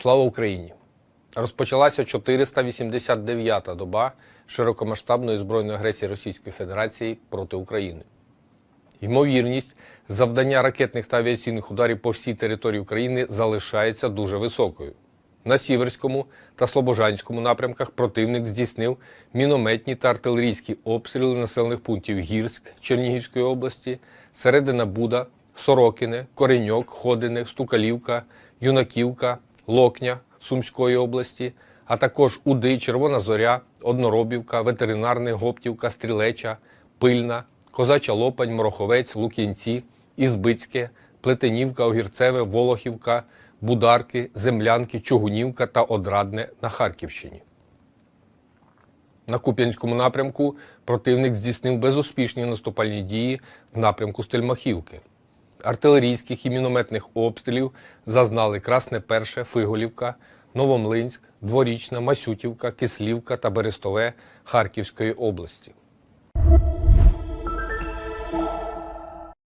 Слава Україні! Розпочалася 489-та доба широкомасштабної збройної агресії Російської Федерації проти України. Ймовірність завдання ракетних та авіаційних ударів по всій території України залишається дуже високою. На Сіверському та Слобожанському напрямках противник здійснив мінометні та артилерійські обстріли населених пунктів Гірськ Чернігівської області, Середина Буда, Сорокине, Кореньок, Ходине, Стукалівка, Юнаківка, Локня Сумської області, а також Уди, Червона Зоря, Одноробівка, Ветеринарне, Гоптівка, Стрілеча, Пильна, Козача Лопань, Мороховець, Лук'янці, Ізбицьке, Плетенівка, Огірцеве, Волохівка, Бударки, Землянки, Чугунівка та Одрадне на Харківщині. На Куп'янському напрямку противник здійснив безуспішні наступальні дії в напрямку Стельмахівки артилерійських і мінометних обстрілів зазнали Красне Перше, Фиголівка, Новомлинськ, Дворічна, Масютівка, Кислівка та Берестове Харківської області.